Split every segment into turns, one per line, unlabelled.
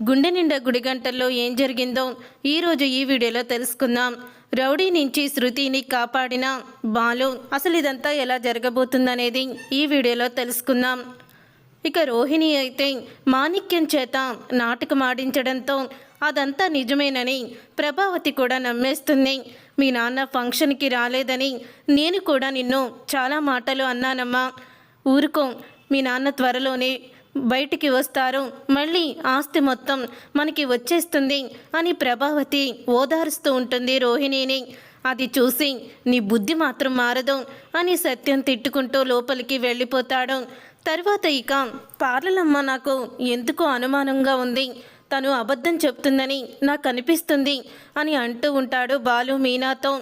గుండె నిండా గుడి గంటల్లో ఏం జరిగిందో ఈరోజు ఈ వీడియోలో తెలుసుకుందాం. రౌడీ నుంచి శృతిని కాపాడిన బాలు అసలు ఇదంతా ఎలా జరగబోతుందనేది ఈ వీడియోలో తెలుసుకుందాం. ఇక రోహిణి అయితే మాణిక్యం చేత నాటకం ఆడించడంతో అదంతా నిజమేనని ప్రభావతి కూడా నమ్మేస్తుంది. మీ నాన్న ఫంక్షన్కి రాలేదని నేను కూడా నిన్ను చాలా మాటలు అన్నానమ్మా. ఊరుకో మీ నాన్న త్వరలోనే బయటికి వస్తారు. మళ్ళీ ఆస్తి మొత్తం మనకి వచ్చేస్తుంది అని ప్రభావతి ఓదారుస్తూ ఉంటుంది రోహిణిని. అది చూసి నీ బుద్ధి మాత్రం మారదు అని సత్యం తిట్టుకుంటూ లోపలికి వెళ్ళిపోతాడు. తర్వాత ఇక పార్లలమ్మ నాకు ఎందుకో అనుమానంగా ఉంది. తను అబద్ధం చెప్తుందని నాకు అనిపిస్తుంది అని అంటూ ఉంటాడు బాలు మీనాతో.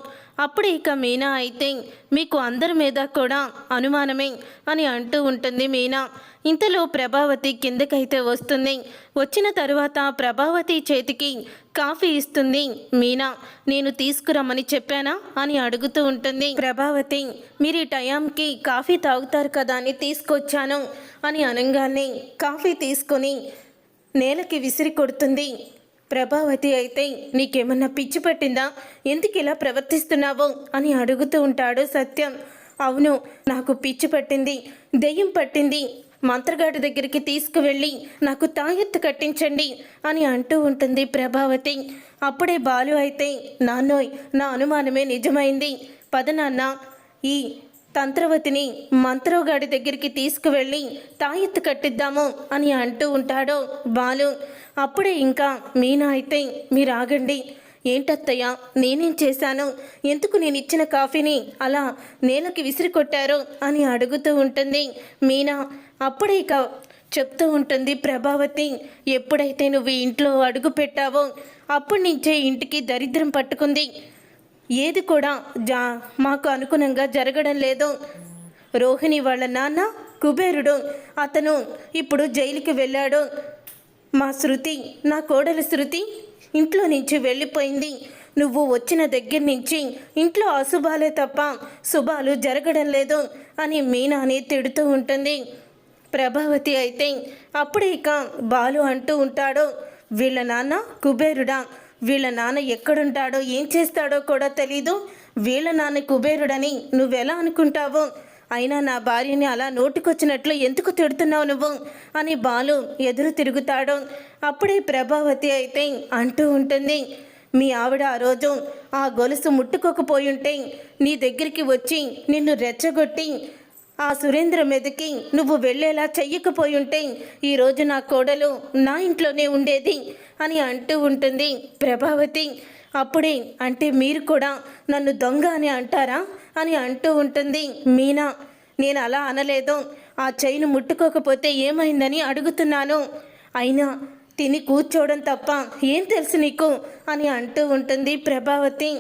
అప్పుడు ఇక మీనా అయితే మీకు అందరి మీద కూడా అనుమానమే అని అంటూ ఉంటుంది మీనా. ఇంతలో ప్రభావతి కిందకైతే వస్తుంది. వచ్చిన తరువాత ప్రభావతి చేతికి కాఫీ ఇస్తుంది. మీనా నేను తీసుకురమ్మని చెప్పానా? అని అడుగుతూ ఉంటుంది. ప్రభావతి మీరు ఈ టయాంకి కాఫీ తాగుతారు కదా అని తీసుకొచ్చాను అని అనగానే కాఫీ తీసుకొని నేలకి విసిరి కొడుతుంది. ప్రభావతి అయితే నీకేమన్నా పిచ్చి పట్టిందా? ఎందుకు ఇలా ప్రవర్తిస్తున్నావు? అని అడుగుతూ ఉంటాడు సత్యం. అవును నాకు పిచ్చి పట్టింది దెయ్యం పట్టింది మంత్రగాడి దగ్గరికి తీసుకువెళ్ళి నాకు తాయెత్తు కట్టించండి అని అంటూ ఉంటుంది ప్రభావతి. అప్పుడే బాలు అయితే నాన్నోయ్ నా అనుమానమే నిజమైంది. పదనాన్న ఈ తంత్రవతిని మంత్రగాడి దగ్గరికి తీసుకువెళ్ళి తాయెత్తు కట్టిద్దాము అని అంటూ ఉంటాడు బాలు. అప్పుడే ఇంకా మీనా అయితే మీరు ఆగండి ఏంటత్తయ్య నేనేం చేశాను? ఎందుకు నేను ఇచ్చిన కాఫీని అలా నేలకి విసిరి కొట్టారు అని అడుగుతూ ఉంటుంది మీనా. అప్పుడే ఇక చెప్తూ ఉంటుంది ప్రభావతి ఎప్పుడైతే నువ్వు ఇంట్లో అడుగు పెట్టావో అప్పటి నుంచే ఇంటికి దరిద్రం పట్టుకుంది. ఏది కూడా జా మాకు అనుగుణంగా జరగడం లేదు. రోహిణి వాళ్ళ నాన్న కుబేరుడు అతను ఇప్పుడు జైలుకి వెళ్ళాడు. మా శృతి నా కోడల శృతి ఇంట్లో నుంచి వెళ్ళిపోయింది. నువ్వు వచ్చిన దగ్గర నుంచి ఇంట్లో అశుభాలే తప్ప శుభాలు జరగడం లేదు అని మీనాని తిడుతూ ఉంటుంది. ప్రభావతి అయితే అప్పుడే ఇక బాలు అంటూ ఉంటాడు వీళ్ళ నాన్న కుబేరుడా? వీళ్ళ నాన్న ఎక్కడుంటాడో ఏం చేస్తాడో కూడా తెలీదు. వీళ్ళ నాన్న కుబేరుడని నువ్వెలా అనుకుంటావు? అయినా నా భార్యని అలా నోటికొచ్చినట్లు ఎందుకు తిడుతున్నావు నువ్వు? అని బాలు ఎదురు తిరుగుతాడు. అప్పుడే ప్రభావతి అయితే అంటూ ఉంటుంది మీ ఆవిడ ఆ రోజు ఆ గొలుసు ముట్టుకోకపోయుంటే నీ దగ్గరికి వచ్చి నిన్ను రెచ్చగొట్టి ఆ సురేంద్ర మీదకి నువ్వు వెళ్ళేలా చెయ్యకపోయుంటే ఈరోజు నా కోడలు నా ఇంట్లోనే ఉండేది అని అంటూ ఉంటుంది ప్రభావతి. అప్పుడే అంటే మీరు కూడా నన్ను దొంగ అని అంటారా అని అంటూ ఉంటుంది మీనా. నేను అలా అనలేదు. ఆ చైను ముట్టుకోకపోతే ఏమైందని అడుగుతున్నాను. అయినా తిని కూర్చోవడం తప్ప ఏం తెలుసు నీకు అని అంటూ ఉంటుంది ప్రభావతి.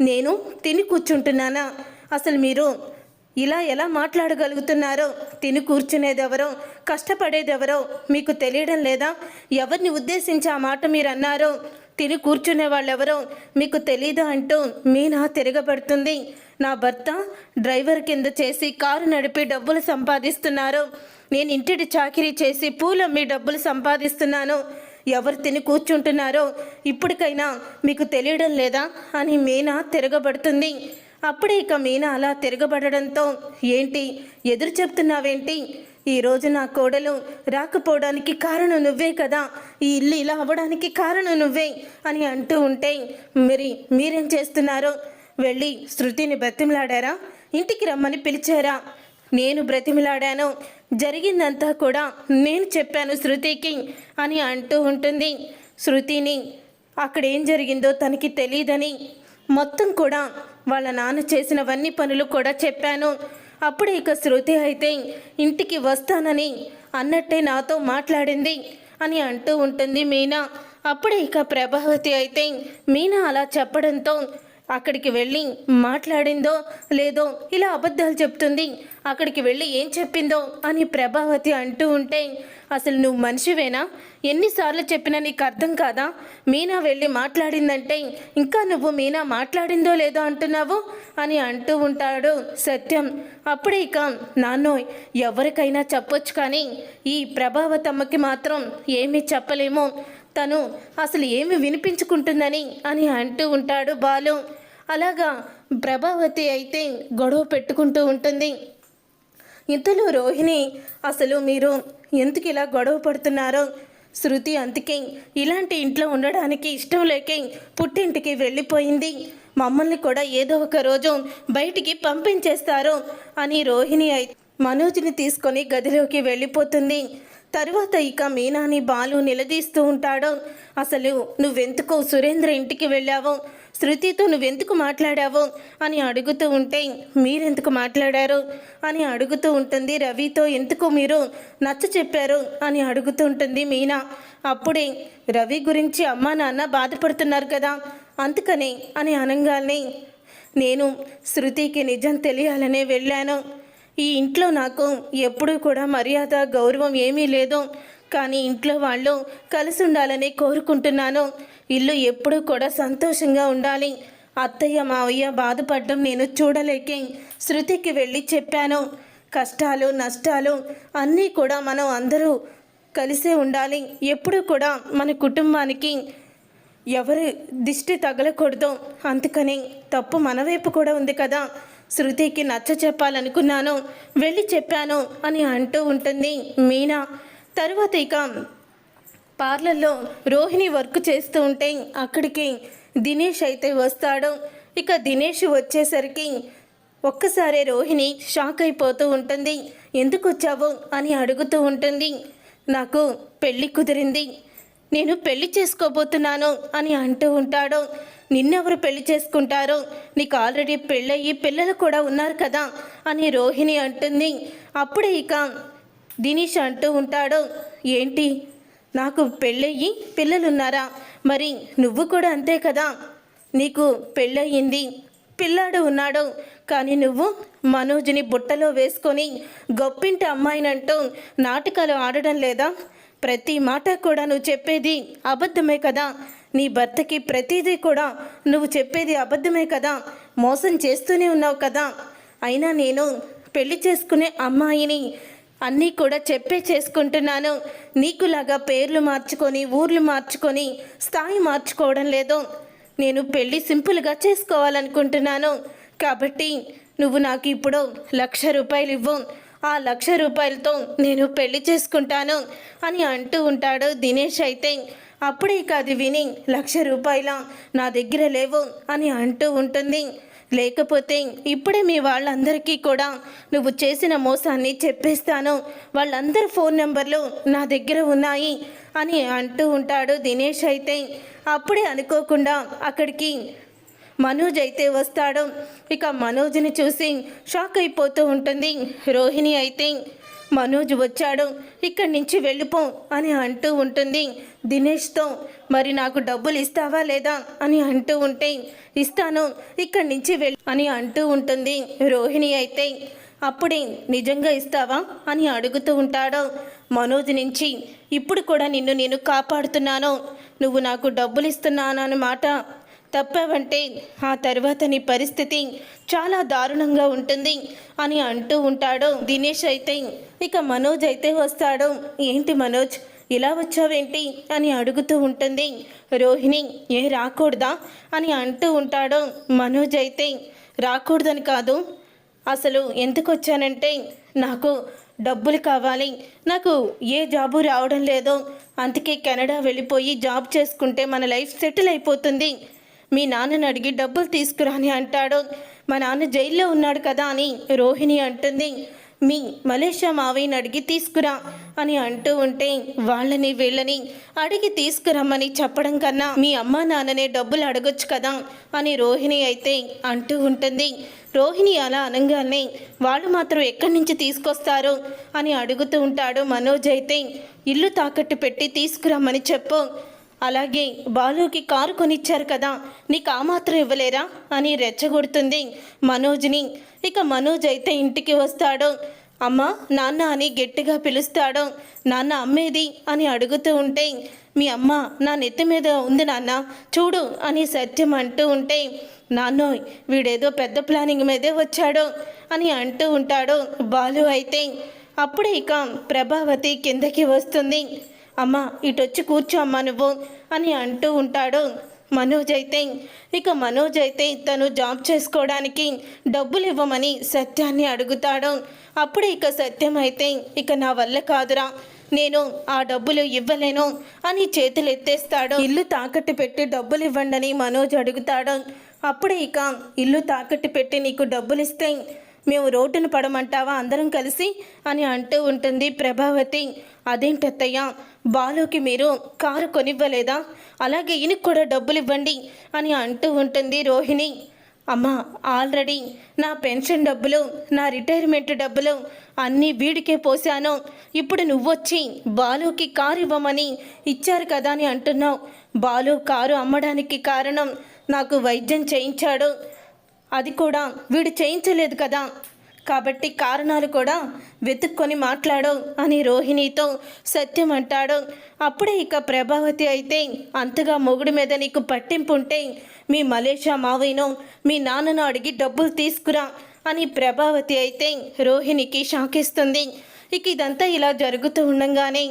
నేను తిని కూర్చుంటున్నానా? అసలు మీరు ఇలా ఎలా మాట్లాడగలుగుతున్నారో? తిని కూర్చునేదెవరో? కష్టపడేదెవరో? మీకు తెలియడం లేదా? ఎవరిని ఉద్దేశించి ఆ మాట మీరు అన్నారో తిని కూర్చునే వాళ్ళెవరో మీకు తెలీదా అంటూ మీనా తిరగబడుతుంది. నా భర్త డ్రైవర్ కింద చేసి కారు నడిపి డబ్బులు సంపాదిస్తున్నారు? నేను ఇంటిటి చాకిరీ చేసి పూలమ్మి డబ్బులు సంపాదిస్తున్నాను. ఎవరు తిని కూర్చుంటున్నారో? ఇప్పటికైనా మీకు తెలియడం లేదా? అని మీనా తిరగబడుతుంది. అప్పుడే ఇక మీనా అలా తిరగబడడంతో ఏంటి? ఎదురు చెప్తున్నావేంటి? ఈరోజు నా కోడలు రాకపోవడానికి కారణం నువ్వే కదా. ఈ ఇల్లు ఇలా అవ్వడానికి కారణం నువ్వే అని అంటూ ఉంటే మరి మీరేం చేస్తున్నారో? వెళ్ళి శృతిని బ్రతిమలాడారా? ఇంటికి రమ్మని పిలిచారా? నేను బ్రతిమలాడాను. జరిగిందంతా కూడా నేను చెప్పాను శృతికి అని అంటూ ఉంటుంది శృతిని. అక్కడ ఏం జరిగిందో తనకి తెలియదని మొత్తం కూడా వాళ్ళ నాన్న చేసినవన్నీ పనులు కూడా చెప్పాను. అప్పుడు ఇక శృతి అయితే ఇంటికి వస్తానని అన్నట్టే నాతో మాట్లాడింది అని అంటూ ఉంటుంది మీనా. అప్పుడు ఇక ప్రభావతి అయితే మీనా అలా చెప్పడంతో అక్కడికి వెళ్ళి మాట్లాడిందో లేదో ఇలా అబద్ధాలు చెప్తుంది. అక్కడికి వెళ్ళి ఏం చెప్పిందో అని ప్రభావతి అంటూ ఉంటే అసలు నువ్వు మనిషివేనా? ఎన్నిసార్లు చెప్పినా నీకు అర్థం కాదా? మీనా వెళ్ళి మాట్లాడిందంటే ఇంకా నువ్వు మీనా మాట్లాడిందో లేదో అంటున్నావు? అని అంటూ ఉంటాడు సత్యం. అప్పుడే ఇక నాన్నో ఎవరికైనా చెప్పొచ్చు కానీ ఈ ప్రభావతమ్మకి మాత్రం ఏమీ చెప్పలేము. తను అసలు ఏమి వినిపించుకుంటుందని అని అంటూ ఉంటాడు బాలు. అలాగా ప్రభావతి అయితే గొడవ పెట్టుకుంటూ ఉంటుంది. ఇంతలో రోహిణి అసలు మీరు ఎందుకు ఇలా గొడవ పడుతున్నారో? శృతి అందుకే ఇలాంటి ఇంట్లో ఉండడానికి ఇష్టం లేక పుట్టింటికి వెళ్ళిపోయింది. మమ్మల్ని కూడా ఏదో ఒక రోజు బయటికి పంపించేస్తారు అని రోహిణి అయి మనోజ్ని తీసుకొని గదిలోకి వెళ్ళిపోతుంది. తరువాత ఇక మీనాని బాలు నిలదీస్తూ ఉంటాడు. అసలు నువ్వెందుకు సురేంద్ర ఇంటికి వెళ్ళావు? శృతితో నువ్వెందుకు మాట్లాడావు? అని అడుగుతూ ఉంటే మీరెందుకు మాట్లాడారు? అని అడుగుతూ ఉంటుంది రవితో ఎందుకు మీరు నచ్చ చెప్పారు? అని అడుగుతూ ఉంటుంది మీనా. అప్పుడే రవి గురించి అమ్మా నాన్న బాధపడుతున్నారు కదా అందుకని అని అనగానే నేను శృతికి నిజం తెలియాలనే వెళ్ళాను. ఈ ఇంట్లో నాకు ఎప్పుడూ కూడా మర్యాద గౌరవం ఏమీ లేదు. కానీ ఇంట్లో వాళ్ళు కలిసి ఉండాలని కోరుకుంటున్నాను. ఇల్లు ఎప్పుడూ కూడా సంతోషంగా ఉండాలి. అత్తయ్య మావయ్య బాధపడడం నేను చూడలేకే. శృతికి వెళ్ళి చెప్పాను. కష్టాలు నష్టాలు అన్నీ కూడా మనం అందరూ కలిసే ఉండాలి. ఎప్పుడూ కూడా మన కుటుంబానికి ఎవరి దిష్టి తగలకూడదు. అందుకని తప్పు మన వైపు కూడా ఉంది కదా. శృతికి నచ్చ చెప్పాలనుకున్నాను. వెళ్ళి చెప్పాను అని అంటూ ఉంటుంది మీనా. తరువాత ఇక పార్లర్లో రోహిణి వర్క్ చేస్తూ ఉంటే అక్కడికి దినేష్ అయితే వస్తాడు. ఇక దినేష్ వచ్చేసరికి ఒక్కసారే రోహిణి షాక్ అయిపోతూ ఉంటుంది. ఎందుకు వచ్చావు? అని అడుగుతూ ఉంటుంది. నాకు పెళ్ళి కుదిరింది. నేను పెళ్ళి చేసుకోబోతున్నాను అని అంటూ ఉంటాడు. నిన్నెవరు పెళ్ళి చేసుకుంటారు? నీకు ఆల్రెడీ పెళ్ళయి పిల్లలు కూడా ఉన్నారు కదా అని రోహిణి అంటుంది. అప్పుడే ఇక దినేష్ అంటూ ఉంటాడు. ఏంటి? నాకు పెళ్ళయ్యి పిల్లలున్నారా? మరి నువ్వు కూడా అంతే కదా? నీకు పెళ్ళయింది పిల్లాడు ఉన్నాడు. కానీ నువ్వు మనోజ్ని బుట్టలో వేసుకొని గొప్పింటి అమ్మాయినంటూ నాటకాలు ఆడడం లేదా? ప్రతి మాట కూడా నువ్వు చెప్పేది అబద్ధమే కదా? నీ భర్తకి ప్రతిదీ కూడా నువ్వు చెప్పేది అబద్ధమే కదా? మోసం చేస్తూనే ఉన్నావు కదా? అయినా నేను పెళ్ళి చేసుకునే అమ్మాయిని అన్నీ కూడా చెప్పే చేసుకుంటున్నాను. నీకులాగా పేర్లు మార్చుకొని ఊర్లు మార్చుకొని స్థాయి మార్చుకోవడం లేదు. నేను పెళ్ళి సింపుల్గా చేసుకోవాలనుకుంటున్నాను. కాబట్టి నువ్వు నాకు ఇప్పుడు లక్ష రూపాయలు ఇవ్వు. ఆ లక్ష రూపాయలతో నేను పెళ్ళి చేసుకుంటాను అని అంటూ ఉంటాడు దినేష్ అయితే. అప్పుడే కాదు విని లక్ష రూపాయల నా దగ్గర లేవు అని అంటూ ఉంటుంది. లేకపోతే ఇప్పుడే మీ వాళ్ళందరికీ కూడా నువ్వు చేసిన మోసాన్ని చెప్పేస్తాను. వాళ్ళందరి ఫోన్ నెంబర్లు నా దగ్గర ఉన్నాయి అని అంటూ ఉంటాడు దినేష్ అయితే. అప్పుడే అనుకోకుండా అక్కడికి మనోజ్ అయితే వస్తాడు. ఇక మనోజ్ని చూసి షాక్ అయిపోతూ ఉంటుంది. రోహిణి అయితే మనోజ్ వచ్చాడు. ఇక్కడి నుంచి వెళ్ళిపో అని అంటూ ఉంటుంది. దినేష్తో మరి నాకు డబ్బులు ఇస్తావా లేదా? అని అంటూ ఉంటే ఇస్తాను ఇక్కడి నుంచి వెళ్ళి అని అంటూ ఉంటుంది. రోహిణి అయితే అప్పుడే నిజంగా ఇస్తావా? అని అడుగుతూ ఉంటాడు. మనోజ్ నుంచి ఇప్పుడు కూడా నిన్ను నేను కాపాడుతున్నాను. నువ్వు నాకు డబ్బులు ఇస్తున్నాను అన్నమాట తప్పావంటే ఆ తర్వాత నీ పరిస్థితి చాలా దారుణంగా ఉంటుంది అని అంటూ ఉంటాడు దినేష్ అయితే. ఇక మనోజ్ అయితే వస్తాడు. ఏంటి మనోజ్? ఇలా వచ్చావేంటి? అని అడుగుతూ ఉంటుంది. రోహిణి ఏ రాకూడదా? అని అంటూ ఉంటాడు మనోజ్ అయితే. రాకూడదని కాదు. అసలు ఎందుకు వచ్చానంటే నాకు డబ్బులు కావాలి. నాకు ఏ జాబు రావడం లేదో. అందుకే కెనడా వెళ్ళిపోయి జాబ్ చేసుకుంటే మన లైఫ్ సెటిల్ అయిపోతుంది. మీ నాన్నని అడిగి డబ్బులు తీసుకురా అని అంటాడు. మా నాన్న జైల్లో ఉన్నాడు కదా అని రోహిణి అంటుంది. మీ మలేషియా మావయ్యని అడిగి తీసుకురా అని అంటూ ఉంటే వాళ్ళని వీళ్ళని అడిగి తీసుకురమ్మని చెప్పడం కన్నా మీ అమ్మ నాన్ననే డబ్బులు అడగొచ్చు కదా అని రోహిణి అయితే అంటూ ఉంటుంది. రోహిణి అలా అనగానే వాళ్ళు మాత్రం ఎక్కడి నుంచి తీసుకొస్తారు అని అడుగుతూ ఉంటాడు మనోజ్ అయితే. ఇల్లు తాకట్టు పెట్టి తీసుకురమ్మని చెప్పు. అలాగే బాలుకి కారు కొనిచ్చారు కదా నీకు ఆ మాత్రం ఇవ్వలేరా? అని రెచ్చగొడుతుంది మనోజ్ని. ఇక మనోజ్ అయితే ఇంటికి వస్తాడు. అమ్మ నాన్న అని గట్టిగా పిలుస్తాడు. నాన్న అమ్మేది? అని అడుగుతూ ఉంటే మీ అమ్మ నా నెత్తి మీద ఉంది నాన్న చూడు అని సత్యం అంటూ ఉంటే నాన్నోయ్ వీడేదో పెద్ద ప్లానింగ్ మీదే వచ్చాడు అని అంటూ ఉంటాడు బాలు అయితే. అప్పుడే ఇక ప్రభావతి కిందకి వస్తుంది. అమ్మా ఇటొచ్చి కూర్చో అమ్మా నువ్వు అని అంటూ ఉంటాడు మనోజ్ అయితే. ఇక మనోజ్ అయితే తను జాబ్ చేసుకోవడానికి డబ్బులు ఇవ్వమని సత్యాన్ని అడుగుతాడు. అప్పుడు ఇక సత్యం అయితే ఇక నా వల్ల కాదురా నేను ఆ డబ్బులు ఇవ్వలేను అని చేతులు ఎత్తేస్తాడు ఇల్లు తాకట్టు పెట్టి డబ్బులు ఇవ్వండి అని మనోజ్ అడుగుతాడు. అప్పుడు ఇక ఇల్లు తాకట్టు పెట్టి నీకు డబ్బులు ఇస్తే మేము రోడ్డును పడమంటావా? అందరం కలిసి? అని అంటూ ఉంటుంది ప్రభావతి. అదేంటత్తయ్య? బాలుకి మీరు కారు కొనివ్వలేదా? అలాగే ఈయనకు కూడా డబ్బులు ఇవ్వండి అని అంటూ ఉంటుంది రోహిణి. అమ్మా ఆల్రెడీ నా పెన్షన్ డబ్బులు నా రిటైర్మెంట్ డబ్బులు అన్నీ వీడికే పోశాను. ఇప్పుడు నువ్వొచ్చి బాలుకి కారు ఇవ్వమని ఇచ్చారు కదా అని అంటున్నావు. బాలు కారు అమ్మడానికి కారణం నాకు వైద్యం చేయించాడు. అది కూడా వీడు చేయించలేదు కదా. కాబట్టి కారణాలు కూడా వెతుక్కొని మాట్లాడు అని రోహిణితో సత్యం అంటాడు. అప్పుడే ఇక ప్రభావతి అయితే అంతగా మొగుడి మీద నీకు పట్టింపు ఉంటే మీ మలేషియా మావయ్యను మీ నాన్నను అడిగి డబ్బులు తీసుకురా అని ప్రభావతి అయితే రోహిణికి షాకిస్తుంది. ఇక ఇదంతా ఇలా జరుగుతూ ఉండగానే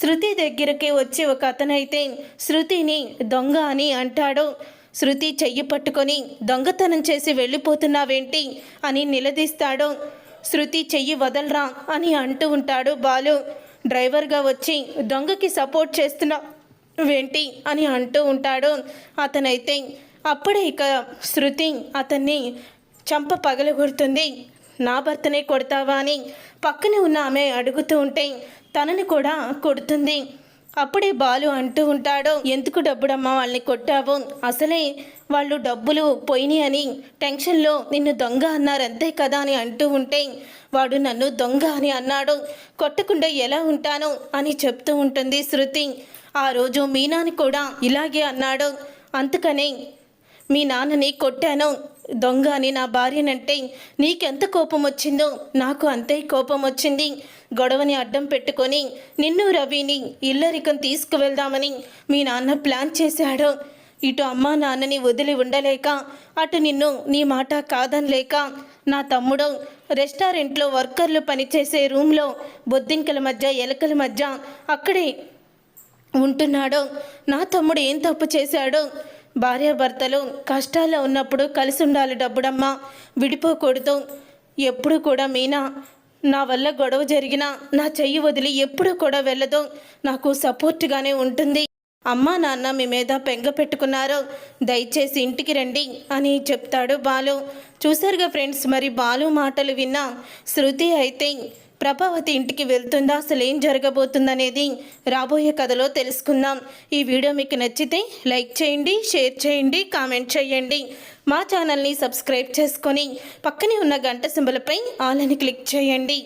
శృతి దగ్గరికి వచ్చి ఒక అతనైతే శృతిని దొంగ అని అంటాడు. శృతి చెయ్యి పట్టుకొని దొంగతనం చేసి వెళ్ళిపోతున్నావేంటి అని నిలదీస్తాడు. శృతి చెయ్యి వదలరా అని అంటూ ఉంటాడు బాలు. డ్రైవర్గా వచ్చి దొంగకి సపోర్ట్ చేస్తున్నావేంటి అని అంటూ ఉంటాడు. అతనైతే అప్పుడే ఇక శృతి అతన్ని చంప పగలగొడుతుంది. నా భర్తనే కొడతావా అని పక్కనే ఉన్న ఆమె అడుగుతూ ఉంటే తనని కూడా కొడుతుంది. అప్పుడే బాలు అంటూ ఉంటాడు ఎందుకు డబ్బుడమ్మా వాళ్ళని కొట్టావు? అసలే వాళ్ళు డబ్బులు పోయినాయి అని టెన్షన్లో నిన్ను దొంగ అన్నారు అంతే కదా అని అంటూ ఉంటే వాడు నన్ను దొంగ అని అన్నాడు. కొట్టకుండా ఎలా ఉంటాను? అని చెప్తూ ఉంటుంది శృతి. ఆ రోజు మీనాని కూడా ఇలాగే అన్నాడు. అందుకనే మీ నాన్నని కొట్టాను. దొంగ అని నా భార్యనంటే నీకెంత కోపం వచ్చిందో నాకు అంతే కోపం వచ్చింది గొడవని అడ్డం పెట్టుకొని నిన్ను రవిని ఇల్లరికం తీసుకువెళ్దామని మీ నాన్న ప్లాన్ చేశాడు. ఇటు అమ్మా నాన్నని వదిలి ఉండలేక అటు నిన్ను నీ మాట కాదనలేక నా తమ్ముడు రెస్టారెంట్లో వర్కర్లు పనిచేసే రూమ్లో బొద్దింకల మధ్య ఎలకల మధ్య అక్కడే ఉంటున్నాడు. నా తమ్ముడు ఏం తప్పు చేశాడో? భార్యాభర్తలు కష్టాల్లో ఉన్నప్పుడు కలిసి ఉండాలి డబ్బుడమ్మ. విడిపోకూడదు ఎప్పుడు కూడా మీనా నా వల్ల గొడవ జరిగినా నా చెయ్యి వదిలి ఎప్పుడు కూడా వెళ్ళదు. నాకు సపోర్ట్గానే ఉంటుంది. అమ్మా నాన్న మీ మీద పెంగ పెట్టుకున్నారు. దయచేసి ఇంటికి రండి అని చెప్తాడు బాలు. చూసారుగా ఫ్రెండ్స్ మరి బాలు మాటలు విన్నా శృతి అయితే ప్రభావతి ఇంటికి వెళ్తుందా? అసలు ఏం జరగబోతుందనేది రాబోయే కథలో తెలుసుకుందాం. ఈ వీడియో మీకు నచ్చితే లైక్ చేయండి షేర్ చేయండి కామెంట్ చేయండి. మా ఛానల్ని సబ్స్క్రైబ్ చేసుకొని పక్కనే ఉన్న గంట సింబలపై ఆల్ అని క్లిక్ చేయండి.